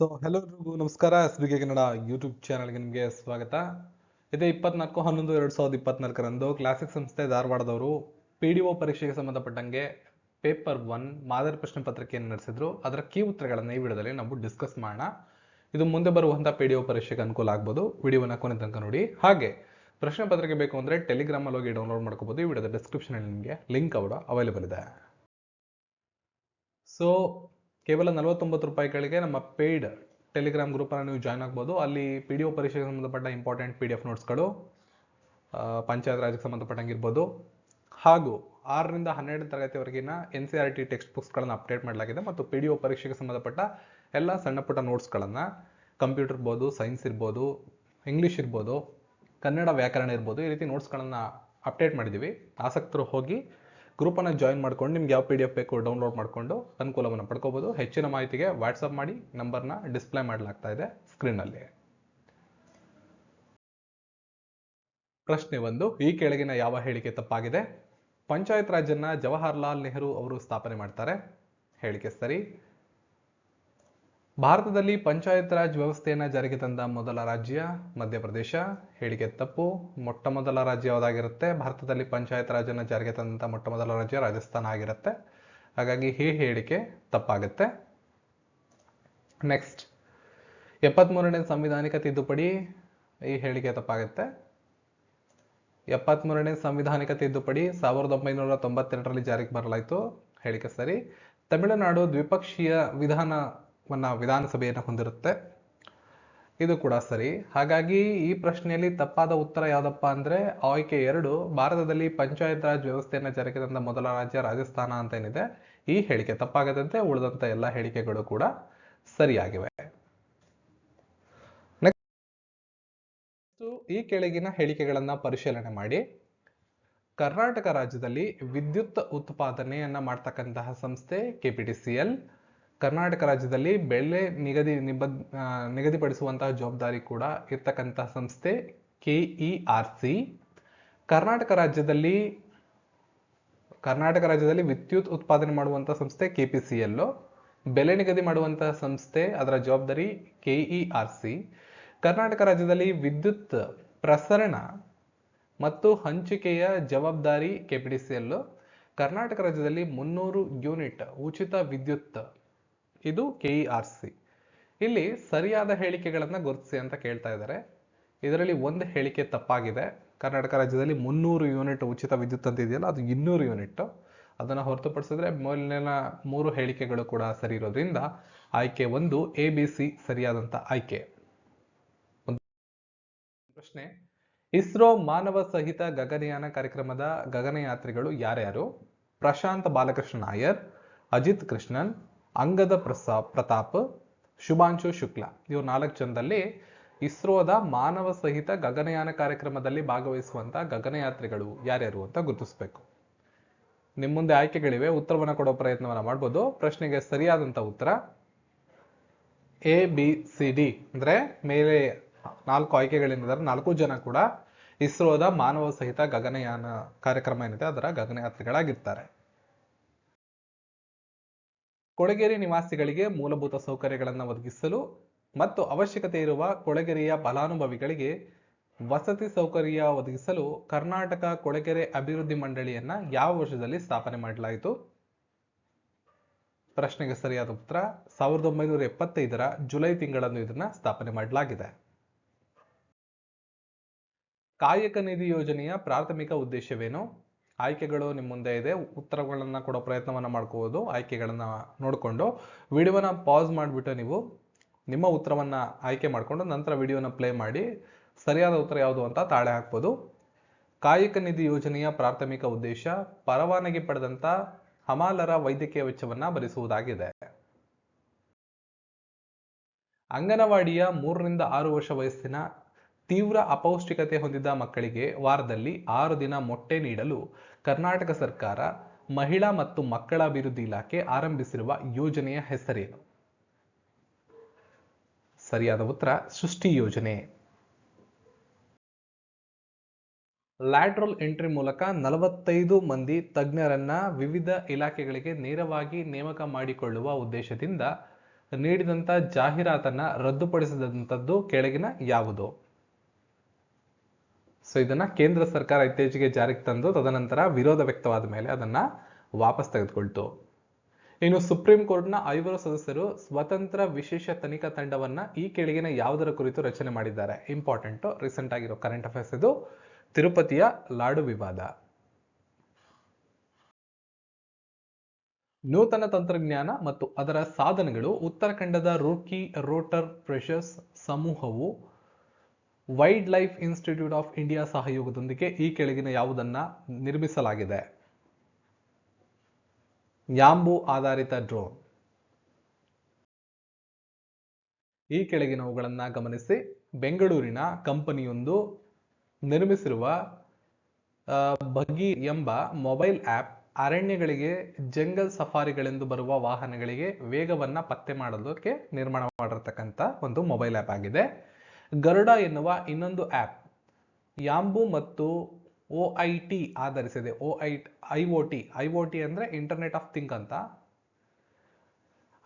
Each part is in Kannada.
ಸೊ ಹಲೋ ಎಲ್ರಿಗೂ ನಮಸ್ಕಾರ. S B K Kannada YouTube ಚಾನಲ್ಗೆ ನಿಮಗೆ ಸ್ವಾಗತ. ಇದೇ ಇಪ್ಪತ್ನಾಲ್ಕು, ಹನ್ನೊಂದು, ಎರಡು ಸಾವಿರದ ಇಪ್ಪತ್ನಾಲ್ಕರಂದು ಕ್ಲಾಸಿಕ್ ಸಂಸ್ಥೆ ಧಾರವಾಡದವರು ಪಿ ಡಿ ಒ ಪರೀಕ್ಷೆಗೆ ಸಂಬಂಧಪಟ್ಟಂಗೆ ಪೇಪರ್ ಒನ್ ಮಾದರಿ ಪ್ರಶ್ನೆ ಪತ್ರಿಕೆಯನ್ನು ನಡೆಸಿದ್ರು. ಅದರ ಕೀ ಉತ್ತರಗಳನ್ನು ಈ ವಿಡಿಯೋದಲ್ಲಿ ನಾವು ಡಿಸ್ಕಸ್ ಮಾಡೋಣ. ಇದು ಮುಂದೆ ಬರುವಂಥ ಪಿ ಡಿ ಒ ಪರೀಕ್ಷೆಗೆ ಅನುಕೂಲ ಆಗ್ಬೋದು. ವಿಡಿಯೋನ ಕೊನೆ ತನಕ ನೋಡಿ. ಹಾಗೆ, ಪ್ರಶ್ನೆ ಪತ್ರಿಕೆ ಬೇಕು ಅಂದರೆ ಟೆಲಿಗ್ರಾಮಲ್ಲಿ ಹೋಗಿ ಡೌನ್ಲೋಡ್ ಮಾಡ್ಕೋಬೋದು. ಈ ವಿಡಿಯೋದ ಡಿಸ್ಕ್ರಿಪ್ಷನಲ್ಲಿ ನಿಮಗೆ ಲಿಂಕ್ ಕೂಡ ಅವೈಲೇಬಲ್ ಇದೆ. ಸೊ ಕೇವಲ ನಲವತ್ತೊಂಬತ್ತು ರೂಪಾಯಿಗಳಿಗೆ ನಮ್ಮ ಪೇಯ್ಡ್ ಟೆಲಿಗ್ರಾಮ್ ಗ್ರೂಪನ್ನು ನೀವು ಜಾಯ್ನ್ ಆಗ್ಬೋದು. ಅಲ್ಲಿ ಪಿ ಡಿ ಒ ಪರೀಕ್ಷೆಗೆ ಸಂಬಂಧಪಟ್ಟ ಇಂಪಾರ್ಟೆಂಟ್ ಪಿ ಡಿ ಎಫ್ ನೋಟ್ಸ್ಗಳು ಪಂಚಾಯತ್ ರಾಜ್ಯಕ್ಕೆ ಸಂಬಂಧಪಟ್ಟಂಗಿರ್ಬೋದು ಹಾಗೂ ಆರರಿಂದ ಹನ್ನೆರಡು ತರಗತಿವರೆಗಿನ N C R T text ಬುಕ್ಸ್ಗಳನ್ನು update ಮಾಡಲಾಗಿದೆ ಮತ್ತು ಪಿ ಡಿ ಒ ಪರೀಕ್ಷೆಗೆ ಸಂಬಂಧಪಟ್ಟ ಎಲ್ಲ ಸಣ್ಣ ಪುಟ್ಟ ನೋಟ್ಸ್ಗಳನ್ನು ಕಂಪ್ಯೂಟರ್ ಇರ್ಬೋದು ಸೈನ್ಸ್ ಇರ್ಬೋದು ಇಂಗ್ಲೀಷ್ ಇರ್ಬೋದು, ಕನ್ನಡ ವ್ಯಾಕರಣ ಇರ್ಬೋದು ಈ ರೀತಿ ನೋಟ್ಸ್ಗಳನ್ನು ಅಪ್ಡೇಟ್ ಮಾಡಿದ್ದೀವಿ ಆಸಕ್ತರು ಹೋಗಿ ಗ್ರೂಪನ್ನು ಜಾಯಿನ್ ಮಾಡ್ಕೊಂಡು ನಿಮ್ಗೆ ಯಾವ ಪಿ ಡಿ ಎಫ್ ಬೇಕು ಡೌನ್ಲೋಡ್ ಮಾಡಿಕೊಂಡು ಅನುಕೂಲವನ್ನು ಪಡ್ಕೋಬೋದು. ಹೆಚ್ಚಿನ ಮಾಹಿತಿಗೆ ವಾಟ್ಸಪ್ ಮಾಡಿ, ನಂಬರ್ನ ಡಿಸ್ಪ್ಲೇ ಮಾಡಲಾಗ್ತಾ ಇದೆ ಸ್ಕ್ರೀನಲ್ಲಿ ಪ್ರಶ್ನೆ ಒಂದು, ಈ ಕೆಳಗಿನ ಯಾವ ಹೇಳಿಕೆ ತಪ್ಪಾಗಿದೆ? ಪಂಚಾಯತ್ ರಾಜನ್ನ ಜವಾಹರ್ಲಾಲ್ ನೆಹರು ಅವರು ಸ್ಥಾಪನೆ ಮಾಡ್ತಾರೆ. ಹೇಳಿಕೆ ಸರಿ. ಭಾರತದಲ್ಲಿ ಪಂಚಾಯತ್ ರಾಜ್ ವ್ಯವಸ್ಥೆಯನ್ನು ಜಾರಿಗೆ ತಂದ ಮೊದಲ ರಾಜ್ಯ ಮಧ್ಯಪ್ರದೇಶ. ಹೇಳಿಕೆ ತಪ್ಪು. ಮೊಟ್ಟ ಮೊದಲ ರಾಜ್ಯ ಯಾವುದಾಗಿರುತ್ತೆ? ಭಾರತದಲ್ಲಿ ಪಂಚಾಯತ್ ರಾಜನ್ನು ಜಾರಿಗೆ ತಂದಂಥ ಮೊಟ್ಟ ಮೊದಲ ರಾಜ್ಯ ರಾಜಸ್ಥಾನ ಆಗಿರುತ್ತೆ. ಹಾಗಾಗಿ ಈ ಹೇಳಿಕೆ ತಪ್ಪಾಗುತ್ತೆ. ನೆಕ್ಸ್ಟ್ ಎಪ್ಪತ್ತ್ಮೂರನೇ ಸಂವಿಧಾನಿಕ ತಿದ್ದುಪಡಿ. ಈ ಹೇಳಿಕೆ ತಪ್ಪಾಗುತ್ತೆ. ಎಪ್ಪತ್ತ್ಮೂರನೇ ಸಂವಿಧಾನಿಕ ತಿದ್ದುಪಡಿ ಸಾವಿರದ ಒಂಬೈನೂರ ತೊಂಬತ್ತೆರಡರಲ್ಲಿ ಜಾರಿಗೆ ಬರಲಾಯಿತು. ಹೇಳಿಕೆ ಸರಿ. ತಮಿಳುನಾಡು ದ್ವಿಪಕ್ಷೀಯ ವಿಧಾನವನ್ನ ವಿಧಾನಸಭೆಯನ್ನು ಹೊಂದಿರುತ್ತೆ. ಇದು ಕೂಡ ಸರಿ. ಹಾಗಾಗಿ ಈ ಪ್ರಶ್ನೆಯಲ್ಲಿ ತಪ್ಪಾದ ಉತ್ತರ ಯಾವುದಪ್ಪ ಅಂದ್ರೆ ಆಯ್ಕೆ ಎರಡು, ಭಾರತದಲ್ಲಿ ಪಂಚಾಯತ್ ರಾಜ್ ವ್ಯವಸ್ಥೆಯನ್ನು ಜಾರಿಗೆ ತಂದ ಮೊದಲ ರಾಜ್ಯ ರಾಜಸ್ಥಾನ ಅಂತ ಏನಿದೆ ಈ ಹೇಳಿಕೆ ತಪ್ಪಾಗದಂತೆ ಉಳಿದಂತ ಎಲ್ಲ ಹೇಳಿಕೆಗಳು ಕೂಡ ಸರಿಯಾಗಿವೆ. ಈ ಕೆಳಗಿನ ಹೇಳಿಕೆಗಳನ್ನ ಪರಿಶೀಲನೆ ಮಾಡಿ. ಕರ್ನಾಟಕ ರಾಜ್ಯದಲ್ಲಿ ವಿದ್ಯುತ್ ಉತ್ಪಾದನೆಯನ್ನ ಮಾಡ್ತಕ್ಕಂತಹ ಸಂಸ್ಥೆ ಕೆಪಿಟಿಸಿಎಲ್ ಕರ್ನಾಟಕ ರಾಜ್ಯದಲ್ಲಿ ಬೆಲೆ ನಿಗದಿ ನಿಬದ್ ನಿಗದಿಪಡಿಸುವಂತಹ ಜವಾಬ್ದಾರಿ ಕೂಡ ಇರ್ತಕ್ಕಂತಹ ಸಂಸ್ಥೆ ಕೆಇಆರ್ ಸಿ. ಕರ್ನಾಟಕ ರಾಜ್ಯದಲ್ಲಿ ಕರ್ನಾಟಕ ರಾಜ್ಯದಲ್ಲಿ ವಿದ್ಯುತ್ ಉತ್ಪಾದನೆ ಮಾಡುವಂಥ ಸಂಸ್ಥೆ ಕೆ ಪಿ ಸಿ ಎಲ್ಲು ಬೆಲೆ ನಿಗದಿ ಮಾಡುವಂತಹ ಸಂಸ್ಥೆ ಅದರ ಜವಾಬ್ದಾರಿ ಕೆಇಆರ್ ಸಿ. ಕರ್ನಾಟಕ ರಾಜ್ಯದಲ್ಲಿ ವಿದ್ಯುತ್ ಪ್ರಸರಣ ಮತ್ತು ಹಂಚಿಕೆಯ ಜವಾಬ್ದಾರಿ ಕೆ ಪಿ ಡಿ ಸಿ ಎಲ್ಲು ಕರ್ನಾಟಕ ರಾಜ್ಯದಲ್ಲಿ ಮುನ್ನೂರು ಯೂನಿಟ್ ಉಚಿತ ವಿದ್ಯುತ್ ಇದು ಕೆಇಆರ್ ಸಿ ಇಲ್ಲಿ ಸರಿಯಾದ ಹೇಳಿಕೆಗಳನ್ನು ಗುರುತಿಸಿ ಅಂತ ಕೇಳ್ತಾ ಇದ್ದಾರೆ. ಇದರಲ್ಲಿ ಒಂದು ಹೇಳಿಕೆ ತಪ್ಪಾಗಿದೆ. ಕರ್ನಾಟಕ ರಾಜ್ಯದಲ್ಲಿ ಮುನ್ನೂರು ಯೂನಿಟ್ ಉಚಿತ ವಿದ್ಯುತ್ ಅಂತ ಇದೆಯಲ್ಲ, ಅದು ಇನ್ನೂರು ಯೂನಿಟ್ ಅದನ್ನು ಹೊರತುಪಡಿಸಿದ್ರೆ ಮೊದಲಿನ ಮೂರು ಹೇಳಿಕೆಗಳು ಕೂಡ ಸರಿ ಇರೋದ್ರಿಂದ ಆಯ್ಕೆ ಒಂದು ಎ ಬಿ ಸಿ ಸರಿಯಾದಂಥ ಆಯ್ಕೆ. ಪ್ರಶ್ನೆ, ಇಸ್ರೋ ಮಾನವ ಸಹಿತ ಗಗನಯಾನ ಕಾರ್ಯಕ್ರಮದ ಗಗನಯಾತ್ರಿಗಳು ಯಾರ್ಯಾರು? ಪ್ರಶಾಂತ್ ಬಾಲಕೃಷ್ಣ ನಾಯರ್, ಅಜಿತ್ ಕೃಷ್ಣನ್ ಅಂಗದ ಪ್ರಸಾ, ಪ್ರತಾಪ್, ಶುಭಾಂಶು ಶುಕ್ಲಾ. ಇವ್ರು ನಾಲ್ಕು ಜನದಲ್ಲಿ ಇಸ್ರೋದ ಮಾನವ ಸಹಿತ ಗಗನಯಾನ ಕಾರ್ಯಕ್ರಮದಲ್ಲಿ ಭಾಗವಹಿಸುವಂತ ಗಗನಯಾತ್ರಿಗಳು ಯಾರ್ಯಾರು ಅಂತ ಗುರುತಿಸಬೇಕು. ನಿಮ್ಮ ಮುಂದೆ ಆಯ್ಕೆಗಳಿವೆ, ಉತ್ತರವನ್ನು ಕೊಡೋ ಪ್ರಯತ್ನವನ್ನು ಮಾಡ್ಬೋದು. ಪ್ರಶ್ನೆಗೆ ಸರಿಯಾದಂತ ಉತ್ತರ ಎ, ಬಿ, ಸಿ, ಡಿ. ಅಂದ್ರೆ ಮೇಲೆ ನಾಲ್ಕು ಆಯ್ಕೆಗಳೇನಿದ್ದಾರೆ ನಾಲ್ಕು ಜನ ಕೂಡ ಇಸ್ರೋದ ಮಾನವ ಸಹಿತ ಗಗನಯಾನ ಕಾರ್ಯಕ್ರಮ ಏನಿದೆ ಅದರ ಗಗನಯಾತ್ರಿಗಳಾಗಿರ್ತಾರೆ. ಕೊಳಗೇರಿ ನಿವಾಸಿಗಳಿಗೆ ಮೂಲಭೂತ ಸೌಕರ್ಯಗಳನ್ನು ಒದಗಿಸಲು ಮತ್ತು ಅವಶ್ಯಕತೆ ಇರುವ ಕೊಳಗೆರೆಯ ಫಲಾನುಭವಿಗಳಿಗೆ ವಸತಿ ಸೌಕರ್ಯ ಒದಗಿಸಲು ಕರ್ನಾಟಕ ಕೊಳಗೆರೆ ಅಭಿವೃದ್ಧಿ ಮಂಡಳಿಯನ್ನ ಯಾವ ವರ್ಷದಲ್ಲಿ ಸ್ಥಾಪನೆ ಮಾಡಲಾಯಿತು? ಪ್ರಶ್ನೆಗೆ ಸರಿಯಾದ ಉತ್ತರ, ಸಾವಿರದ ಒಂಬೈನೂರ ಎಪ್ಪತ್ತೈದರ ಜುಲೈ ತಿಂಗಳನ್ನು ಇದನ್ನ ಸ್ಥಾಪನೆ ಮಾಡಲಾಗಿದೆ. ಕಾಯಕ ನಿಧಿ ಯೋಜನೆಯ ಪ್ರಾಥಮಿಕ ಉದ್ದೇಶವೇನು? ಆಯ್ಕೆಗಳು ನಿಮ್ಮ ಮುಂದೆ ಇದೆ, ಉತ್ತರಗಳನ್ನ ಕೊಡೋ ಪ್ರಯತ್ನವನ್ನ ಮಾಡ್ಕೋಬೋದು, ಆಯ್ಕೆಗಳನ್ನ ನೋಡಿಕೊಂಡು. ವಿಡಿಯೋನ ಪಾಸ್ ಮಾಡಿಬಿಟ್ಟು ನೀವು ನಿಮ್ಮ ಉತ್ತರವನ್ನ ಆಯ್ಕೆ ಮಾಡಿಕೊಂಡು ನಂತರ ವಿಡಿಯೋನ ಪ್ಲೇ ಮಾಡಿ, ಸರಿಯಾದ ಉತ್ತರ ಯಾವುದು ಅಂತ ತಾಳೆ ಹಾಕ್ಬೋದು. ಕಾಯಕ ನಿಧಿ ಯೋಜನೆಯ ಪ್ರಾಥಮಿಕ ಉದ್ದೇಶ, ಪರವಾನಗಿ ಪಡೆದಂತ ಹಮಾಲರ ವೈದ್ಯಕೀಯ ವೆಚ್ಚವನ್ನ ಭರಿಸುವುದಾಗಿದೆ. ಅಂಗನವಾಡಿಯ ಮೂರರಿಂದ ಆರು ವರ್ಷ ವಯಸ್ಸಿನ ತೀವ್ರ ಅಪೌಷ್ಟಿಕತೆ ಹೊಂದಿದ ಮಕ್ಕಳಿಗೆ ವಾರದಲ್ಲಿ ಆರು ದಿನ ಮೊಟ್ಟೆ ನೀಡಲು ಕರ್ನಾಟಕ ಸರ್ಕಾರ ಮಹಿಳಾ ಮತ್ತು ಮಕ್ಕಳ ಅಭಿವೃದ್ಧಿ ಇಲಾಖೆ ಆರಂಭಿಸಿರುವ ಯೋಜನೆಯ ಹೆಸರೇನು ಸರಿಯಾದ ಉತ್ತರ, ಸೃಷ್ಟಿ ಯೋಜನೆ. ಲ್ಯಾಟ್ರಲ್ ಎಂಟ್ರಿ ಮೂಲಕ ನಲವತ್ತೈದು ಮಂದಿ ತಜ್ಞರನ್ನ ವಿವಿಧ ಇಲಾಖೆಗಳಿಗೆ ನೇರವಾಗಿ ನೇಮಕ ಮಾಡಿಕೊಳ್ಳುವ ಉದ್ದೇಶದಿಂದ ನೀಡಿದಂತ ಜಾಹೀರಾತನ್ನ ರದ್ದುಪಡಿಸಿದಂಥದ್ದು ಕೆಳಗಿನ ಯಾವುದು? ಸೊ ಇದನ್ನ ಕೇಂದ್ರ ಸರ್ಕಾರ ಇತ್ತೀಚೆಗೆ ಜಾರಿಗೆ ತಂದು ತದನಂತರ ವಿರೋಧ ವ್ಯಕ್ತವಾದ ಮೇಲೆ ಅದನ್ನ ವಾಪಸ್ ತೆಗೆದುಕೊಳ್ತು. ಇನ್ನು ಸುಪ್ರೀಂ ಕೋರ್ಟ್ನ ಐವರು ಸದಸ್ಯರು ಸ್ವತಂತ್ರ ವಿಶೇಷ ತನಿಖಾ ತಂಡವನ್ನ ಈ ಕೆಳಗಿನ ಯಾವುದರ ಕುರಿತು ರಚನೆ ಮಾಡಿದ್ದಾರೆ. ಇಂಪಾರ್ಟೆಂಟ್ ರೀಸೆಂಟ್ ಆಗಿರೋ ಕರೆಂಟ್ ಅಫೇರ್ಸ್ ಇದು ತಿರುಪತಿಯ ಲಾಡು ವಿವಾದ. ನೂತನ ತಂತ್ರಜ್ಞಾನ ಮತ್ತು ಅದರ ಸಾಧನಗಳು ಉತ್ತರಾಖಂಡದ ರೂರ್ಕಿ ರೋಟರ್ ಪ್ರೆಷರ್ಸ್ ಸಮೂಹವು wild life institute of India ಸಹಯೋಗದೊಂದಿಗೆ ಈ ಕೆಳಗಿನ ಯಾವುದನ್ನ ನಿರ್ಮಿಸಲಾಗಿದೆ? ಯಾಂಬು ಆಧಾರಿತ ಡ್ರೋನ್. ಈ ಕೆಳಗಿನವುಗಳನ್ನು ಗಮನಿಸಿ. ಬೆಂಗಳೂರಿನ ಕಂಪನಿಯೊಂದು ನಿರ್ಮಿಸಿರುವ ಬಗ್ಗಿ ಎಂಬ ಮೊಬೈಲ್ ಆಪ್ ಅರಣ್ಯಗಳಿಗೆ, ಜಂಗಲ್ ಸಫಾರಿಗಳೆಂದು ಬರುವ ವಾಹನಗಳಿಗೆ ವೇಗವನ್ನು ಪತ್ತೆ ಮಾಡೋದಕ್ಕೆ ನಿರ್ಮಾಣ ಮಾಡಿರ್ತಕ್ಕಂಥ ಒಂದು ಮೊಬೈಲ್ ಆಪ್ ಆಗಿದೆ. ಗರುಡ ಎನ್ನುವ ಇನ್ನೊಂದು ಆ್ಯಪ್ ಯಾಂಬು ಮತ್ತು ಓ ಐ ಟಿ ಆಧರಿಸಿದೆ. O I I O T, I O T ಅಂದರೆ ಇಂಟರ್ನೆಟ್ ಆಫ್ ಥಿಂಕ್ ಅಂತ.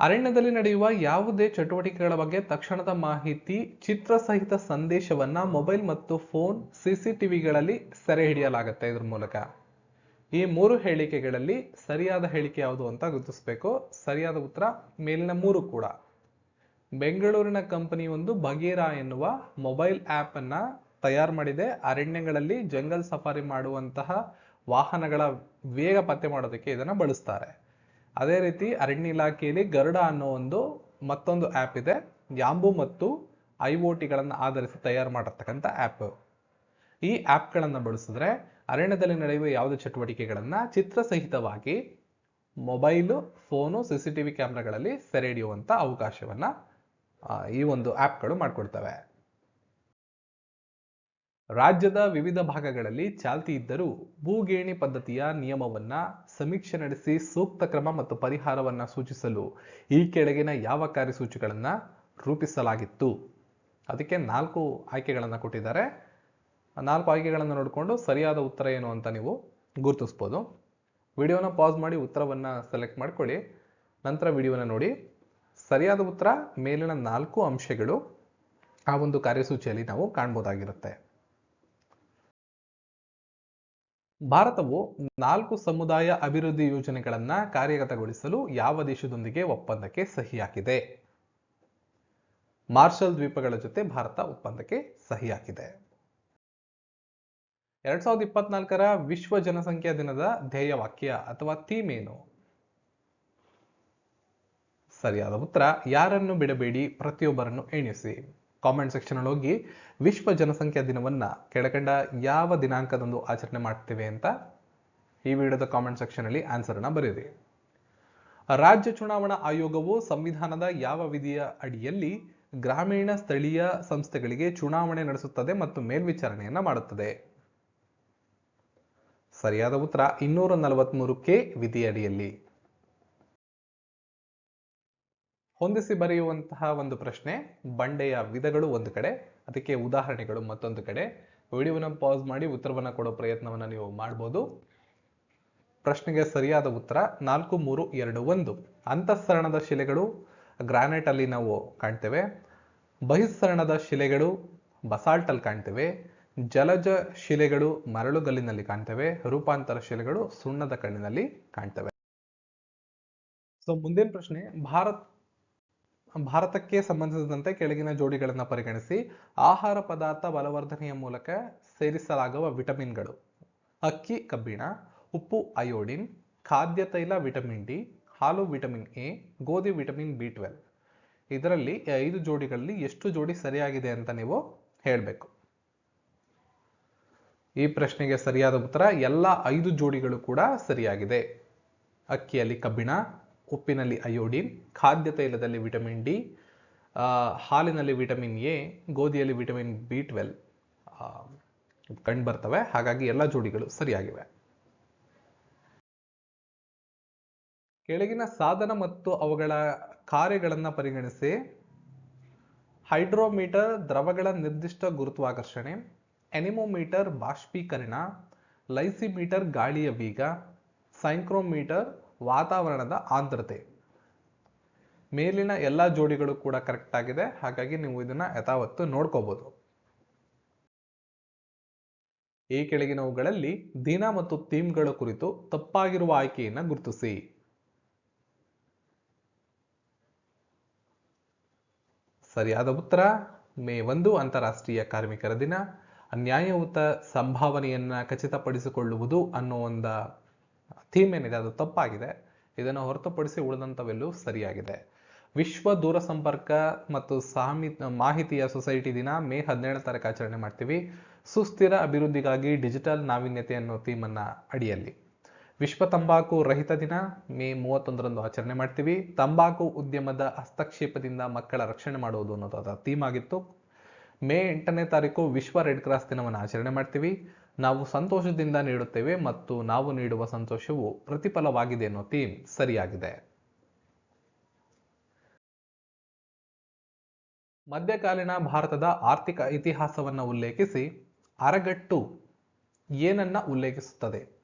ಅರಣ್ಯದಲ್ಲಿ ನಡೆಯುವ ಯಾವುದೇ ಚಟುವಟಿಕೆಗಳ ಬಗ್ಗೆ ತಕ್ಷಣದ ಮಾಹಿತಿ ಚಿತ್ರ ಸಹಿತ ಸಂದೇಶವನ್ನ ಮೊಬೈಲ್ ಮತ್ತು ಫೋನ್ ಸಿಸಿಟಿವಿಗಳಲ್ಲಿ ಸೆರೆ ಹಿಡಿಯಲಾಗುತ್ತೆ ಇದ್ರ ಮೂಲಕ. ಈ ಮೂರು ಹೇಳಿಕೆಗಳಲ್ಲಿ ಸರಿಯಾದ ಹೇಳಿಕೆ ಯಾವುದು ಅಂತ ಗುರುತಿಸಬೇಕು. ಸರಿಯಾದ ಉತ್ತರ ಮೇಲಿನ ಮೂರು ಕೂಡ. ಬೆಂಗಳೂರಿನ ಕಂಪನಿ ಒಂದು ಬಗೇರಾ ಎನ್ನುವ ಮೊಬೈಲ್ ಆ್ಯಪ್ ಅನ್ನ ತಯಾರು ಮಾಡಿದೆ. ಅರಣ್ಯಗಳಲ್ಲಿ ಜಂಗಲ್ ಸಫಾರಿ ಮಾಡುವಂತಹ ವಾಹನಗಳ ವೇಗ ಪತ್ತೆ ಮಾಡೋದಕ್ಕೆ ಇದನ್ನ ಬಳಸ್ತಾರೆ. ಅದೇ ರೀತಿ ಅರಣ್ಯ ಇಲಾಖೆಯಲ್ಲಿ ಗರುಡ ಅನ್ನೋ ಒಂದು ಮತ್ತೊಂದು ಆ್ಯಪ್ ಇದೆ. ಯಾಂಬು ಮತ್ತು ಐ ಒ ಟಿಗಳನ್ನು ಆಧರಿಸಿ ತಯಾರು ಮಾಡಿರ್ತಕ್ಕಂಥ ಆ್ಯಪ್ ಈ ಆ್ಯಪ್ಗಳನ್ನು ಬಳಸಿದ್ರೆ ಅರಣ್ಯದಲ್ಲಿ ನಡೆಯುವ ಯಾವುದೇ ಚಟುವಟಿಕೆಗಳನ್ನು ಚಿತ್ರಸಹಿತವಾಗಿ mobile, phone, C C T V ಕ್ಯಾಮ್ರಾಗಳಲ್ಲಿ ಸೆರೆ ಹಿಡಿಯುವಂಥ ಅವಕಾಶವನ್ನ ಈ ಒಂದು ಆ್ಯಪ್ಗಳು ಮಾಡಿಕೊಡ್ತವೆ. ರಾಜ್ಯದ ವಿವಿಧ ಭಾಗಗಳಲ್ಲಿ ಚಾಲ್ತಿ ಇದ್ದರೂ ಭೂಗೇಣಿ ಪದ್ಧತಿಯ ನಿಯಮವನ್ನ ಸಮೀಕ್ಷೆ ನಡೆಸಿ ಸೂಕ್ತ ಕ್ರಮ ಮತ್ತು ಪರಿಹಾರವನ್ನ ಸೂಚಿಸಲು ಈ ಕೆಳಗಿನ ಯಾವ ಕಾರ್ಯಸೂಚಿಗಳನ್ನ ರೂಪಿಸಲಾಗಿತ್ತು? ಅದಕ್ಕೆ ನಾಲ್ಕು ಆಯ್ಕೆಗಳನ್ನು ಕೊಟ್ಟಿದ್ದಾರೆ. ನಾಲ್ಕು ಆಯ್ಕೆಗಳನ್ನು ನೋಡಿಕೊಂಡು ಸರಿಯಾದ ಉತ್ತರ ಏನು ಅಂತ ನೀವು ಗುರುತಿಸ್ಬೋದು. ವಿಡಿಯೋನ ಪಾಸ್ ಮಾಡಿ ಉತ್ತರವನ್ನ ಸೆಲೆಕ್ಟ್ ಮಾಡ್ಕೊಳ್ಳಿ. ನಂತರ ವಿಡಿಯೋನ ನೋಡಿ. ಸರಿಯಾದ ಉತ್ತರ, ಮೇಲಿನ ನಾಲ್ಕು ಅಂಶಗಳು ಆ ಒಂದು ಕಾರ್ಯಸೂಚಿಯಲ್ಲಿ ನಾವು ಕಾಣ್ಬೋದಾಗಿರುತ್ತೆ. ಭಾರತವು ನಾಲ್ಕು ಸಮುದಾಯ ಅಭಿವೃದ್ಧಿ ಯೋಜನೆಗಳನ್ನ ಕಾರ್ಯಗತಗೊಳಿಸಲು ಯಾವ ದೇಶದೊಂದಿಗೆ ಒಪ್ಪಂದಕ್ಕೆ ಸಹಿ ಹಾಕಿದೆ ಮಾರ್ಷಲ್ ದ್ವೀಪಗಳ ಜೊತೆ ಭಾರತ ಒಪ್ಪಂದಕ್ಕೆ ಸಹಿ ಹಾಕಿದೆ ಎರಡ್ ಸಾವಿರದ ಇಪ್ಪತ್ನಾಲ್ಕರ ವಿಶ್ವ ಜನಸಂಖ್ಯಾ ದಿನದ ಧ್ಯೇಯ ವಾಕ್ಯ ಅಥವಾ ಥೀಮ್ ಏನು? ಸರಿಯಾದ ಉತ್ತರ, ಯಾರನ್ನು ಬಿಡಬೇಡಿ, ಪ್ರತಿಯೊಬ್ಬರನ್ನು ಎಣಿಸಿ. ಕಾಮೆಂಟ್ ಸೆಕ್ಷನ್ ಹೋಗಿ ವಿಶ್ವ ಜನಸಂಖ್ಯಾ ದಿನವನ್ನ ಕೆಳಕಂಡ ಯಾವ ದಿನಾಂಕದಂದು ಆಚರಣೆ ಮಾಡ್ತೇವೆ ಅಂತ ಈ ವಿಡಿಯೋದ ಕಾಮೆಂಟ್ ಸೆಕ್ಷನ್ ಅಲ್ಲಿ ಆನ್ಸರ್ ಅನ್ನ ಬರೆಯಿರಿ ರಾಜ್ಯ ಚುನಾವಣಾ ಆಯೋಗವು ಸಂವಿಧಾನದ ಯಾವ ವಿಧಿಯ ಅಡಿಯಲ್ಲಿ ಗ್ರಾಮೀಣ ಸ್ಥಳೀಯ ಸಂಸ್ಥೆಗಳಿಗೆ ಚುನಾವಣೆ ನಡೆಸುತ್ತದೆ ಮತ್ತು ಮೇಲ್ವಿಚಾರಣೆಯನ್ನ ಮಾಡುತ್ತದೆ? ಸರಿಯಾದ ಉತ್ತರ, ಇನ್ನೂರ ನಲವತ್ಮೂರು ಕೆ ವಿಧಿಯಡಿಯಲ್ಲಿ ಹೊಂದಿಸಿ ಬರೆಯುವಂತಹ ಒಂದು ಪ್ರಶ್ನೆ, ಬಂಡೆಯ ವಿಧಗಳು ಒಂದು ಕಡೆ, ಅದಕ್ಕೆ ಉದಾಹರಣೆಗಳು ಮತ್ತೊಂದು ಕಡೆ. ವಿಡಿಯೋನ ಪಾಸ್ ಮಾಡಿ ಉತ್ತರವನ್ನು ಕೊಡೋ ಪ್ರಯತ್ನವನ್ನು ನೀವು ಮಾಡ್ಬೋದು. ಪ್ರಶ್ನೆಗೆ ಸರಿಯಾದ ಉತ್ತರ ನಾಲ್ಕು, ಮೂರು, ಎರಡು, ಒಂದು. ಅಂತಃಸರಣದ ಶಿಲೆಗಳು ಗ್ರಾನೈಟ್ ಅಲ್ಲಿ ನಾವು ಕಾಣ್ತೇವೆ. ಬಹಿಸ್ಸರಣದ ಶಿಲೆಗಳು ಬಸಾಲ್ಟ್ ಅಲ್ಲಿ ಕಾಣ್ತೇವೆ. ಜಲಜ ಶಿಲೆಗಳು ಮರಳುಗಲ್ಲಿನಲ್ಲಿ ಕಾಣ್ತೇವೆ. ರೂಪಾಂತರ ಶಿಲೆಗಳು ಸುಣ್ಣದ ಕಣ್ಣಿನಲ್ಲಿ ಕಾಣ್ತವೆ. ಸೊ ಮುಂದಿನ ಪ್ರಶ್ನೆ, ಭಾರತ್ ಭಾರತಕ್ಕೆ ಸಂಬಂಧಿಸಿದಂತೆ ಕೆಳಗಿನ ಜೋಡಿಗಳನ್ನು ಪರಿಗಣಿಸಿ ಆಹಾರ ಪದಾರ್ಥ ಬಲವರ್ಧನೆಯ ಮೂಲಕ ಸೇರಿಸಲಾಗುವ ವಿಟಮಿನ್ಗಳು. ಅಕ್ಕಿ, ಕಬ್ಬಿಣ, ಉಪ್ಪು ಅಯೋಡಿನ್ ಖಾದ್ಯ ತೈಲ ವಿಟಮಿನ್ ಡಿ ಹಾಲು ವಿಟಮಿನ್ ಎ ಗೋಧಿ ವಿಟಮಿನ್ ಬಿ ಟ್ವೆಲ್ ಇದರಲ್ಲಿ ಐದು ಜೋಡಿಗಳಲ್ಲಿ ಎಷ್ಟು ಜೋಡಿ ಸರಿಯಾಗಿದೆ ಅಂತ ನೀವು ಹೇಳಬೇಕು. ಈ ಪ್ರಶ್ನೆಗೆ ಸರಿಯಾದ ಉತ್ತರ, ಎಲ್ಲ ಐದು ಜೋಡಿಗಳು ಕೂಡ ಸರಿಯಾಗಿದೆ. ಅಕ್ಕಿಯಲ್ಲಿ ಕಬ್ಬಿಣ ಉಪ್ಪಿನಲ್ಲಿ ಅಯೋಡಿನ್ ಖಾದ್ಯ ತೈಲದಲ್ಲಿ ವಿಟಮಿನ್ ಡಿ ಹಾಲಿನಲ್ಲಿ ವಿಟಮಿನ್ ಎ ಗೋಧಿಯಲ್ಲಿ ವಿಟಮಿನ್ ಬಿ ಟ್ವೆಲ್ ಕಂಡು ಬರ್ತವೆ. ಹಾಗಾಗಿ ಎಲ್ಲ ಜೋಡಿಗಳು ಸರಿಯಾಗಿವೆ. ಕೆಳಗಿನ ಸಾಧನ ಮತ್ತು ಅವುಗಳ ಕಾರ್ಯಗಳನ್ನು ಪರಿಗಣಿಸಿ. ಹೈಡ್ರೋಮೀಟರ್ ದ್ರವಗಳ ನಿರ್ದಿಷ್ಟ ಗುರುತ್ವಾಕರ್ಷಣೆ ಎನಿಮೋಮೀಟರ್ ಬಾಷ್ಪೀಕರಣ, ಲೈಸಿಮೀಟರ್ ಗಾಳಿಯ ವೇಗ ಸೈಕ್ರೋಮೀಟರ್ ವಾತಾವರಣದ ಆರ್ದ್ರತೆ. ಮೇಲಿನ ಎಲ್ಲ ಜೋಡಿಗಳು ಕೂಡ ಕರೆಕ್ಟ್ ಆಗಿದೆ. ಹಾಗಾಗಿ ನೀವು ಇದನ್ನ ಯಥಾವತ್ತು ನೋಡ್ಕೋಬಹುದು ಈ ಕೆಳಗಿನವುಗಳಲ್ಲಿ ದಿನ ಮತ್ತು ಥೀಮ್ಗಳ ಕುರಿತು ತಪ್ಪಾಗಿರುವ ಆಯ್ಕೆಯನ್ನು ಗುರುತಿಸಿ. ಸರಿಯಾದ ಉತ್ತರ, ಮೇ ಒಂದು ಅಂತಾರಾಷ್ಟ್ರೀಯ ಕಾರ್ಮಿಕರ ದಿನ. ನ್ಯಾಯಯುತ ಸಂಭಾವನೆಯನ್ನ ಖಚಿತಪಡಿಸಿಕೊಳ್ಳುವುದು ಅನ್ನೋ ಒಂದು ಥೀಮ್ ಏನಿದೆ ಅದು ತಪ್ಪಾಗಿದೆ. ಇದನ್ನು ಹೊರತುಪಡಿಸಿ ಉಳಿದಂಥವೆಲ್ಲೂ ಸರಿಯಾಗಿದೆ. ವಿಶ್ವ ದೂರ ಸಂಪರ್ಕ ಮತ್ತು ಸಾಮಿ, ಮಾಹಿತಿಯ ಸೊಸೈಟಿ ದಿನ ಮೇ ಹದಿನೇಳನೇ ತಾರೀಕು ಆಚರಣೆ ಮಾಡ್ತೀವಿ. ಸುಸ್ಥಿರ ಅಭಿವೃದ್ಧಿಗಾಗಿ ಡಿಜಿಟಲ್ ನಾವೀನ್ಯತೆ ಅನ್ನೋ ಥೀಮನ್ನು ಅಡಿಯಲ್ಲಿ. ವಿಶ್ವ ತಂಬಾಕು ರಹಿತ ದಿನ ಮೇ ಮೂವತ್ತೊಂದರಂದು ಆಚರಣೆ ಮಾಡ್ತೀವಿ. ತಂಬಾಕು ಉದ್ಯಮದ ಹಸ್ತಕ್ಷೇಪದಿಂದ ಮಕ್ಕಳ ರಕ್ಷಣೆ ಮಾಡುವುದು ಅನ್ನೋದು ಅದರ ಥೀಮ್ ಆಗಿತ್ತು. ಮೇ ಎಂಟನೇ ತಾರೀಕು ವಿಶ್ವ ರೆಡ್ ಕ್ರಾಸ್ ದಿನವನ್ನು ಆಚರಣೆ ಮಾಡ್ತೀವಿ. ನಾವು ಸಂತೋಷದಿಂದ ನೀಡುತ್ತೇವೆ ಮತ್ತು ನಾವು ನೀಡುವ ಸಂತೋಷವು ಪ್ರತಿಫಲವಾಗಿದೆ ಅನ್ನೋ ಥೀಮ್ ಸರಿಯಾಗಿದೆ. ಮಧ್ಯಕಾಲೀನ ಭಾರತದ ಆರ್ಥಿಕ ಇತಿಹಾಸವನ್ನ ಉಲ್ಲೇಖಿಸಿ ಅರಗಟ್ಟು ಏನನ್ನ ಉಲ್ಲೇಖಿಸುತ್ತದೆ?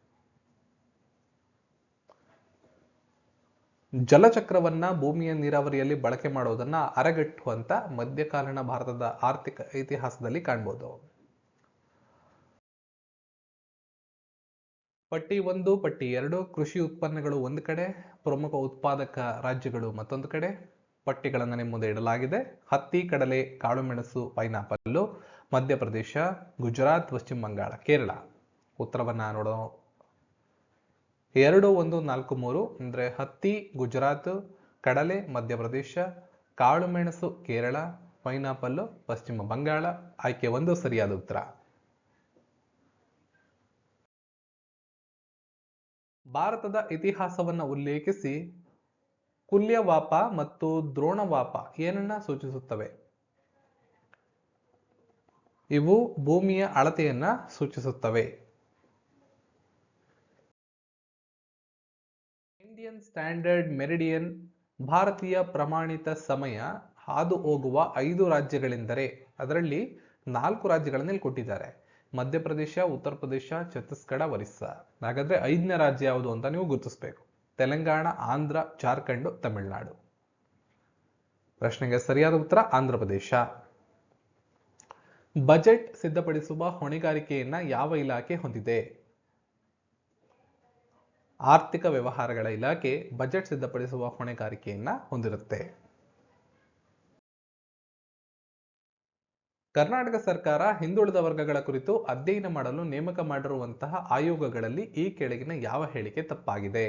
ಜಲಚಕ್ರವನ್ನ ಭೂಮಿಯ ನೀರಾವರಿಯಲ್ಲಿ ಬಳಕೆ ಮಾಡೋದನ್ನ ಅರಗಟ್ಟು ಅಂತ ಮಧ್ಯಕಾಲೀನ ಭಾರತದ ಆರ್ಥಿಕ ಇತಿಹಾಸದಲ್ಲಿ ಕಾಣ್ಬೋದು. ಪಟ್ಟಿ ಒಂದು, ಪಟ್ಟಿ ಎರಡು, ಕೃಷಿ ಉತ್ಪನ್ನಗಳು ಒಂದು ಕಡೆ, ಪ್ರಮುಖ ಉತ್ಪಾದಕ ರಾಜ್ಯಗಳು ಮತ್ತೊಂದು ಕಡೆ. ಪಟ್ಟಿಗಳನ್ನು ನಿಮ್ಮ ಮುಂದೆ ಇಡಲಾಗಿದೆ. ಹತ್ತಿ, ಕಡಲೆ ಕಾಳುಮೆಣಸು ಪೈನಾಪಲ್ಲು, ಮಧ್ಯಪ್ರದೇಶ, ಗುಜರಾತ್, ಪಶ್ಚಿಮ ಬಂಗಾಳ, ಕೇರಳ. ಉತ್ತರವನ್ನ ನೋಡೋ ಎರಡು, ಒಂದು, ನಾಲ್ಕು, ಮೂರು ಅಂದ್ರೆ ಹತ್ತಿ, ಗುಜರಾತ್, ಕಡಲೆ, ಮಧ್ಯಪ್ರದೇಶ ಕಾಳುಮೆಣಸು ಕೇರಳ, ಪೈನಾಪಲ್ಲು, ಪಶ್ಚಿಮ ಬಂಗಾಳ. ಆಯ್ಕೆ ಒಂದು, ಸರಿಯಾದ ಉತ್ತರ. ಭಾರತದ ಇತಿಹಾಸವನ್ನು ಉಲ್ಲೇಖಿಸಿ ಕುಲ್ಯವಾಪ ಮತ್ತು ದ್ರೋಣವಾಪ ಏನನ್ನ ಸೂಚಿಸುತ್ತವೆ? ಇವು ಭೂಮಿಯ ಅಳತೆಯನ್ನ ಸೂಚಿಸುತ್ತವೆ. ಇಂಡಿಯನ್ ಸ್ಟ್ಯಾಂಡರ್ಡ್ ಮೆರಿಡಿಯನ್ ಭಾರತೀಯ ಪ್ರಮಾಣಿತ ಸಮಯ ಹಾದು ಹೋಗುವ ಐದು ರಾಜ್ಯಗಳೆಂದರೆ ಅದರಲ್ಲಿ ನಾಲ್ಕು ರಾಜ್ಯಗಳನ್ನ ಇಲ್ಲಿ ಕೊಟ್ಟಿದ್ದಾರೆ. ಮಧ್ಯಪ್ರದೇಶ, ಉತ್ತರ ಪ್ರದೇಶ, ಛತ್ತೀಸ್ಗಢ, ಒರಿಸ್ಸಾ. ಹಾಗಾದ್ರೆ ಐದನೇ ರಾಜ್ಯ ಯಾವುದು ಅಂತ ನೀವು ಗುರುತಿಸಬೇಕು. ತೆಲಂಗಾಣ, ಆಂಧ್ರ, ಜಾರ್ಖಂಡ್, ತಮಿಳುನಾಡು. ಪ್ರಶ್ನೆಗೆ ಸರಿಯಾದ ಉತ್ತರ, ಆಂಧ್ರ ಪ್ರದೇಶ. ಬಜೆಟ್ ಸಿದ್ಧಪಡಿಸುವ ಹೊಣೆಗಾರಿಕೆಯನ್ನ ಯಾವ ಇಲಾಖೆ ಹೊಂದಿದೆ? ಆರ್ಥಿಕ ವ್ಯವಹಾರಗಳ ಇಲಾಖೆ ಬಜೆಟ್ ಸಿದ್ಧಪಡಿಸುವ ಹೊಣೆಗಾರಿಕೆಯನ್ನ ಹೊಂದಿರುತ್ತೆ. ಕರ್ನಾಟಕ ಸರ್ಕಾರ ಹಿಂದುಳಿದ ವರ್ಗಗಳ ಕುರಿತು ಅಧ್ಯಯನ ಮಾಡಲು ನೇಮಕ ಮಾಡಿರುವಂತಹ ಆಯೋಗಗಳಲ್ಲಿ ಈ ಕೆಳಗಿನ ಯಾವ ಹೇಳಿಕೆ ತಪ್ಪಾಗಿದೆ?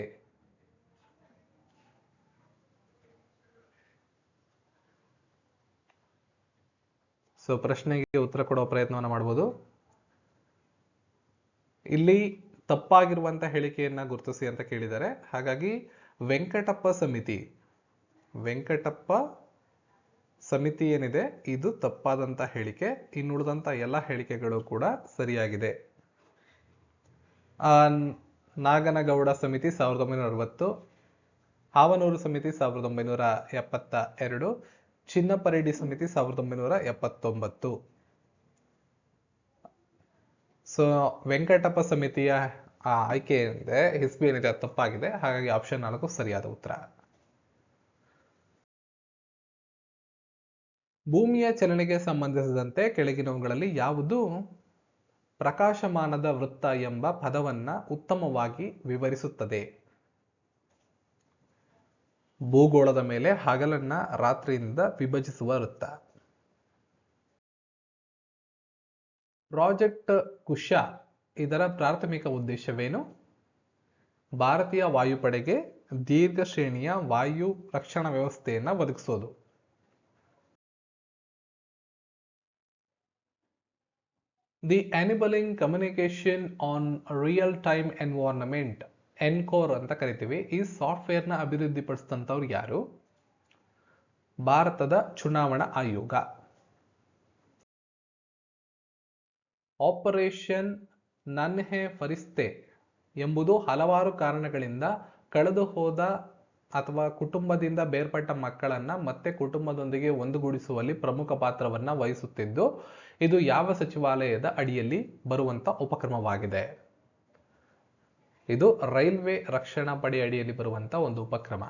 ಸೊ ಪ್ರಶ್ನೆಗೆ ಉತ್ತರ ಕೊಡುವ ಪ್ರಯತ್ನವನ್ನು ಮಾಡಬಹುದು ಇಲ್ಲಿ ತಪ್ಪಾಗಿರುವಂತಹ ಹೇಳಿಕೆಯನ್ನ ಗುರುತಿಸಿ ಅಂತ ಕೇಳಿದ್ದಾರೆ. ಹಾಗಾಗಿ ವೆಂಕಟಪ್ಪ ಸಮಿತಿ, ವೆಂಕಟಪ್ಪ ಸಮಿತಿ ಏನಿದೆ, ಇದು ತಪ್ಪಾದಂಥ ಹೇಳಿಕೆ ಇನ್ನುಳಿದಂಥ ಎಲ್ಲ ಹೇಳಿಕೆಗಳು ಕೂಡ ಸರಿಯಾಗಿದೆ. ನಾಗನಗೌಡ ಸಮಿತಿ ಸಾವಿರದ ಒಂಬೈನೂರ ಅರವತ್ತು, ಹಾವನೂರು ಸಮಿತಿ ಸಾವಿರದ ಒಂಬೈನೂರ ಎಪ್ಪತ್ತ ಎರಡು ಚಿನ್ನಪರೆಡ್ಡಿ ಸಮಿತಿ ಸಾವಿರದ ಒಂಬೈನೂರ ಎಪ್ಪತ್ತೊಂಬತ್ತು. ಸೊ ವೆಂಕಟಪ್ಪ ಸಮಿತಿಯ ಆಯ್ಕೆ ಏನಿದೆ, ಹಿಸ್ಬಿ ಏನಿದೆ ತಪ್ಪಾಗಿದೆ, ಹಾಗಾಗಿ ಆಪ್ಷನ್ ನಾಲ್ಕು ಸರಿಯಾದ ಉತ್ತರ. ಭೂಮಿಯ ಚಲನೆಗೆ ಸಂಬಂಧಿಸಿದಂತೆ ಕೆಳಗಿನವುಗಳಲ್ಲಿ ಯಾವುದು ಪ್ರಕಾಶಮಾನದ ವೃತ್ತ ಎಂಬ ಪದವನ್ನ ಉತ್ತಮವಾಗಿ ವಿವರಿಸುತ್ತದೆ. ಭೂಗೋಳದ ಮೇಲೆ ಹಗಲನ್ನ ರಾತ್ರಿಯಿಂದ ವಿಭಜಿಸುವ ವೃತ್ತ. ಪ್ರಾಜೆಕ್ಟ್ ಕುಶ ಇದರ ಪ್ರಾಥಮಿಕ ಉದ್ದೇಶವೇನು? ಭಾರತೀಯ ವಾಯುಪಡೆಗೆ ದೀರ್ಘ ಶ್ರೇಣಿಯ ವಾಯು ರಕ್ಷಣಾ ವ್ಯವಸ್ಥೆಯನ್ನು ಒದಗಿಸೋದು. The enabling communication on real time environment encore ಅಂತ ಕರಿತೀವಿ. ಈ ಸಾಫ್ಟ್ವೇರ್ನ ಅಭಿವೃದ್ಧಿಪಡಿಸಿದಂಥವ್ರು ಯಾರು? ಭಾರತದ ಚುನಾವಣಾ ಆಯೋಗ. ಆಪರೇಷನ್ ನನ್ಹೆ ಫರಿಸ್ತೆ ಎಂಬುದು ಹಲವಾರು ಕಾರಣಗಳಿಂದ ಕಳೆದು ಹೋದ ಅಥವಾ ಕುಟುಂಬದಿಂದ ಬೇರ್ಪಟ್ಟ ಮಕ್ಕಳನ್ನ ಮತ್ತೆ ಕುಟುಂಬದೊಂದಿಗೆ ಒಂದುಗೂಡಿಸುವಲ್ಲಿ ಪ್ರಮುಖ ಪಾತ್ರವನ್ನ ವಹಿಸುತ್ತಿದ್ದು, ಇದು ಯಾವ ಸಚಿವಾಲಯದ ಅಡಿಯಲ್ಲಿ ಬರುವಂತ ಉಪಕ್ರಮವಾಗಿದೆ. ಇದು ರೈಲ್ವೆ ರಕ್ಷಣಾ ಪಡೆ ಅಡಿಯಲ್ಲಿ ಬರುವಂತ ಒಂದು ಉಪಕ್ರಮ.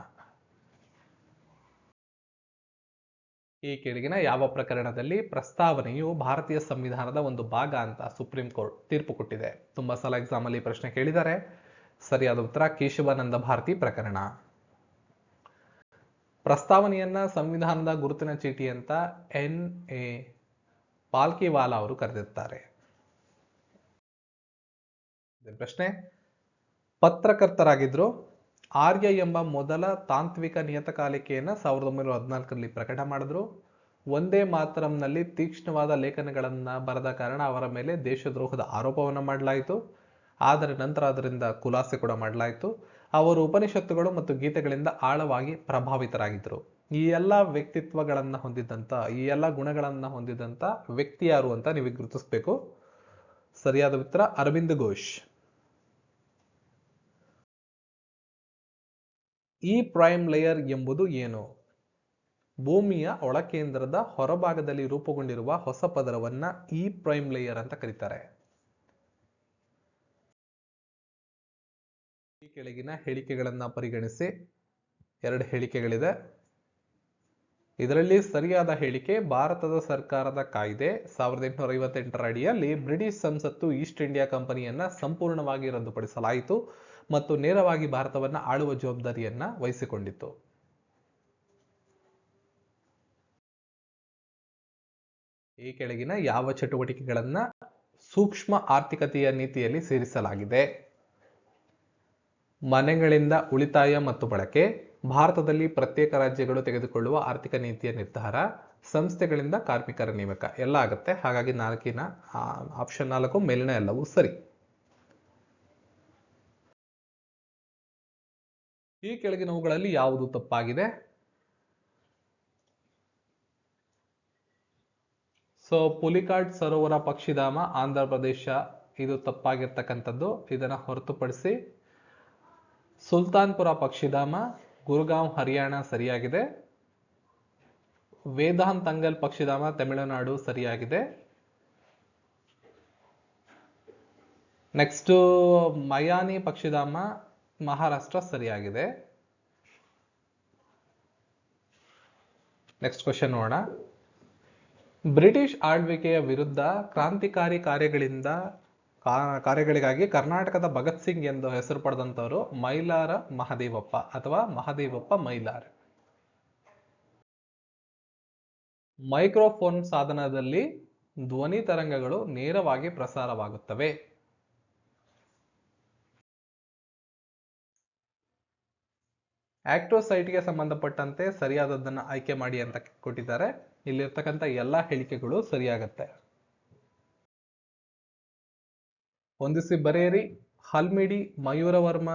ಈ ಕೆಳಗಿನ ಯಾವ ಪ್ರಕರಣದಲ್ಲಿ ಪ್ರಸ್ತಾವನೆಯು ಭಾರತೀಯ ಸಂವಿಧಾನದ ಒಂದು ಭಾಗ ಅಂತ ಸುಪ್ರೀಂ ಕೋರ್ಟ್ ತೀರ್ಪು ಕೊಟ್ಟಿದೆ. ತುಂಬಾ ಸಲ ಎಕ್ಸಾಮ್ ಅಲ್ಲಿ ಪ್ರಶ್ನೆ ಕೇಳಿದ್ದಾರೆ. ಸರಿಯಾದ ಉತ್ತರ ಕೇಶವಾನಂದ ಭಾರತಿ ಪ್ರಕರಣ. ಪ್ರಸ್ತಾವನೆಯನ್ನ ಸಂವಿಧಾನದ ಗುರುತಿನ ಚೀಟಿ ಅಂತ ಎನ್ ಎ ಪಾಲ್ಕಿವಾಲಾ ಅವರು ಕರೆದಿರ್ತಾರೆ. ಪ್ರಶ್ನೆ. ಪತ್ರಕರ್ತರಾಗಿದ್ರು, ಆರ್ಯ ಎಂಬ ಮೊದಲ ತಾಂತ್ರಿಕ ನಿಯತಕಾಲಿಕೆಯನ್ನು ಸಾವಿರದ ಒಂಬೈನೂರ ಹದಿನಾಲ್ಕರಲ್ಲಿ ಪ್ರಕಟ ಮಾಡಿದ್ರು. ಒಂದೇ ಮಾತರಂನಲ್ಲಿ ತೀಕ್ಷ್ಣವಾದ ಲೇಖನಗಳನ್ನ ಬರೆದ ಕಾರಣ ಅವರ ಮೇಲೆ ದೇಶದ್ರೋಹದ ಆರೋಪವನ್ನು ಮಾಡಲಾಯಿತು. ಆದರೆ ನಂತರ ಅದರಿಂದ ಖುಲಾಸೆ ಕೂಡ ಮಾಡಲಾಯಿತು. ಅವರು ಉಪನಿಷತ್ತುಗಳು ಮತ್ತು ಗೀತೆಗಳಿಂದ ಆಳವಾಗಿ ಪ್ರಭಾವಿತರಾಗಿದ್ದರು. ಈ ಎಲ್ಲ ವ್ಯಕ್ತಿತ್ವಗಳನ್ನು ಹೊಂದಿದ್ದಂಥ ಈ ಎಲ್ಲ ಗುಣಗಳನ್ನು ಹೊಂದಿದಂಥ ವ್ಯಕ್ತಿ ಯಾರು ಅಂತ ನೀವು ಗುರುತಿಸ್ಬೇಕು. ಸರಿಯಾದ ಉತ್ತರ, ಅರವಿಂದ್ ಘೋಷ್. ಈ ಪ್ರೈಮ್ ಲೇಯರ್ ಎಂಬುದು ಏನು? ಭೂಮಿಯ ಒಳಕೇಂದ್ರದ ಹೊರಭಾಗದಲ್ಲಿ ರೂಪುಗೊಂಡಿರುವ ಹೊಸ ಪದರವನ್ನ ಈ ಪ್ರೈಮ್ ಲೇಯರ್ ಅಂತ ಕರೀತಾರೆ. ಈ ಕೆಳಗಿನ ಹೇಳಿಕೆಗಳನ್ನು ಪರಿಗಣಿಸಿ. ಎರಡು ಹೇಳಿಕೆಗಳಿದೆ. ಇದರಲ್ಲಿ ಸರಿಯಾದ ಹೇಳಿಕೆ, ಭಾರತದ ಸರ್ಕಾರದ ಕಾಯ್ದೆ ಸಾವಿರದ ಎಂಟುನೂರ ಐವತ್ತೆಂಟರ ಅಡಿಯಲ್ಲಿ ಬ್ರಿಟಿಷ್ ಸಂಸತ್ತು ಈಸ್ಟ್ ಇಂಡಿಯಾ ಕಂಪನಿಯನ್ನ ಸಂಪೂರ್ಣವಾಗಿ ರದ್ದುಪಡಿಸಲಾಯಿತು ಮತ್ತು ನೇರವಾಗಿ ಭಾರತವನ್ನ ಆಳುವ ಜವಾಬ್ದಾರಿಯನ್ನ ವಹಿಸಿಕೊಂಡಿತ್ತು. ಈ ಕೆಳಗಿನ ಯಾವ ಚಟುವಟಿಕೆಗಳನ್ನ ಸೂಕ್ಷ್ಮ ಆರ್ಥಿಕತೆಯ ನೀತಿಯಲ್ಲಿ ಸೇರಿಸಲಾಗಿದೆ? ಮನೆಗಳಿಂದ ಉಳಿತಾಯ ಮತ್ತು ಬಳಕೆ, ಭಾರತದಲ್ಲಿ ಪ್ರತ್ಯೇಕ ರಾಜ್ಯಗಳು ತೆಗೆದುಕೊಳ್ಳುವ ಆರ್ಥಿಕ ನೀತಿಯ ನಿರ್ಧಾರ, ಸಂಸ್ಥೆಗಳಿಂದ ಕಾರ್ಮಿಕರ ನೇಮಕ, ಎಲ್ಲ ಆಗುತ್ತೆ. ಹಾಗಾಗಿ ನಾಲ್ಕಿನ ಆಪ್ಷನ್ ನಾಲ್ಕು, ಮೇಲಿನ ಎಲ್ಲವೂ ಸರಿ. ಈ ಕೆಳಗಿನವುಗಳಲ್ಲಿ ಯಾವುದು ತಪ್ಪಾಗಿದೆ? ಸೊ ಪುಲಿಕಾಟ್ ಸರೋವರ ಪಕ್ಷಿಧಾಮ, ಆಂಧ್ರ ಪ್ರದೇಶ, ಇದು ತಪ್ಪಾಗಿರ್ತಕ್ಕಂಥದ್ದು. ಇದನ್ನ ಹೊರತುಪಡಿಸಿ ಸುಲ್ತಾನ್ಪುರ ಪಕ್ಷಿಧಾಮ, ಗುರುಗಾಂವ್, ಹರಿಯಾಣ ಸರಿಯಾಗಿದೆ. ವೇದಾಂತ್ ತಂಗಲ್ ಪಕ್ಷಿಧಾಮ, ತಮಿಳುನಾಡು ಸರಿಯಾಗಿದೆ. ನೆಕ್ಸ್ಟ್ ಮಯಾನಿ ಪಕ್ಷಿಧಾಮ, ಮಹಾರಾಷ್ಟ್ರ ಸರಿಯಾಗಿದೆ. ನೆಕ್ಸ್ಟ್ ಕ್ವಶನ್ ನೋಡೋಣ. ಬ್ರಿಟಿಷ್ ಆಳ್ವಿಕೆಯ ವಿರುದ್ಧ ಕ್ರಾಂತಿಕಾರಿ ಕಾರ್ಯಗಳಿಂದ ಕಾರ್ಯಗಳಿಗಾಗಿ ಕರ್ನಾಟಕದ ಭಗತ್ ಸಿಂಗ್ ಎಂದು ಹೆಸರು ಪಡೆದಂತವರು ಮೈಲಾರ ಮಹದೇವಪ್ಪ ಅಥವಾ ಮಹದೇವಪ್ಪ ಮೈಲಾರ್. ಮೈಕ್ರೋಫೋನ್ ಸಾಧನದಲ್ಲಿ ಧ್ವನಿ ತರಂಗಗಳು ನೇರವಾಗಿ ಪ್ರಸಾರವಾಗುತ್ತವೆ. ಆಕ್ಟೋಸೈಟ್ಗೆ ಸಂಬಂಧಪಟ್ಟಂತೆ ಸರಿಯಾದದ್ದನ್ನು ಆಯ್ಕೆ ಮಾಡಿ ಅಂತ ಕೊಟ್ಟಿದ್ದಾರೆ. ಇಲ್ಲಿರ್ತಕ್ಕಂಥ ಎಲ್ಲ ಹೇಳಿಕೆಗಳು ಸರಿಯಾಗತ್ತೆ. ಹೊಂದಿಸಿ ಬರೆಯಿರಿ. ಹಲ್ಮಿಡಿ, ಮಯೂರವರ್ಮ,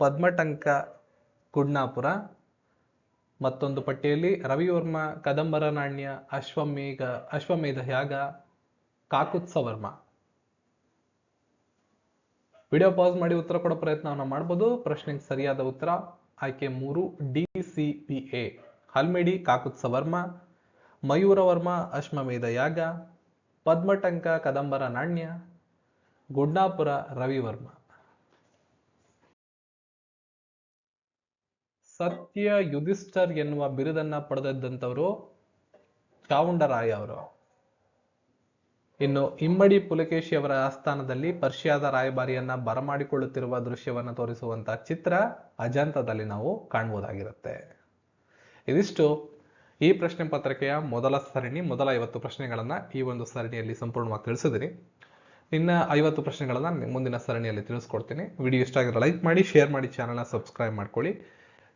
ಪದ್ಮಟಂಕ ಕುಡ್ನಾಪುರ ಮತ್ತೊಂದು ಪಟ್ಟಿಯಲ್ಲಿ ರವಿವರ್ಮ, ಕದಂಬರ ನಾಣ್ಯ, ಅಶ್ವಮೇಘ, ಅಶ್ವಮೇಧ ಯಾಗ ಕಾಕುತ್ಸವರ್ಮ ವಿಡಿಯೋ ಪಾಸ್ ಮಾಡಿ ಉತ್ತರ ಕೊಡೋ ಪ್ರಯತ್ನವನ್ನು ಮಾಡಬಹುದು ಪ್ರಶ್ನೆಗೆ ಸರಿಯಾದ ಉತ್ತರ, ಆಯ್ಕೆ ಮೂರು, D C P A. Halmidi Kakusthavarma Mayuravarma, ಅಶ್ವಮೇಧ ಯಾಗ. ಪದ್ಮಟಂಕ, ಕದಂಬರ ನಾಣ್ಯ. ಗುಡ್ನಾಪುರ ರವಿವರ್ಮ. ಸತ್ಯ ಯುಧಿಷ್ಠರ್ ಎನ್ನುವ ಬಿರುದನ್ನ ಪಡೆದದ್ದಂಥವರು ಚಾವುಂಡರಾಯ ಅವರು. ಇನ್ನು ಇಮ್ಮಡಿ ಪುಲಕೇಶಿ ಅವರ ಆಸ್ಥಾನದಲ್ಲಿ ಪರ್ಷಿಯಾದ ರಾಯಭಾರಿಯನ್ನ ಬರಮಾಡಿಕೊಳ್ಳುತ್ತಿರುವ ದೃಶ್ಯವನ್ನು ತೋರಿಸುವಂತಹ ಚಿತ್ರ ಅಜಂತದಲ್ಲಿ ನಾವು ಕಾಣಬಹುದಾಗಿರುತ್ತೆ ಇದಿಷ್ಟು ಈ ಪ್ರಶ್ನೆ ಪತ್ರಿಕೆಯ ಮೊದಲ ಸರಣಿ, ಮೊದಲ ಐವತ್ತು ಪ್ರಶ್ನೆಗಳನ್ನ ಈ ಒಂದು ಸರಣಿಯಲ್ಲಿ ಸಂಪೂರ್ಣವಾಗಿ ತಿಳಿಸಿದಿರಿ ಇನ್ನ ಐವತ್ತು ಪ್ರಶ್ನೆಗಳನ್ನ ಮುಂದಿನ ಸರಣಿಯಲ್ಲಿ ತಿಳಿಸ್ಕೊಡ್ತೀನಿ. ವಿಡಿಯೋ ಇಷ್ಟ ಆಗಿದ್ರೆ ಲೈಕ್ ಮಾಡಿ, ಶೇರ್ ಮಾಡಿ ಚಾನಲ್ನ ಸಬ್ಸ್ಕ್ರೈಬ್ ಮಾಡ್ಕೊಳ್ಳಿ.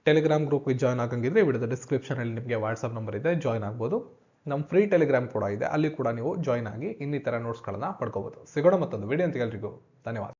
ಟೆಲಿಗ್ರಾಮ್ ಗ್ರೂಪ್ಗೆ ಜಾಯ್ನ್ ಆಗಂಗಿದ್ರೆ ವಿಡಿಯೋದ ಡಿಸ್ಕ್ರಿಪ್ಷನಲ್ಲಿ ನಿಮಗೆ ವಾಟ್ಸಪ್ ನಂಬರ್ ಇದೆ ಜಾಯ್ನ್ ಆಗ್ಬೋದು. ನಮ್ಮ ಫ್ರೀ ಟೆಲಿಗ್ರಾಮ್ ಕೂಡ ಇದೆ, ಅಲ್ಲಿ ಕೂಡ ನೀವು ಜಾಯ್ನ್ ಆಗಿ ಇನ್ನಿತರ ನೋಟ್ಸ್ಗಳನ್ನ ಪಡ್ಕೋಬೋದು. ಸಿಗೋಣ ಮತ್ತೊಂದು ವಿಡಿಯೋ ಅಂತ ಎಲ್ರಿಗೂ. ಧನ್ಯವಾದ.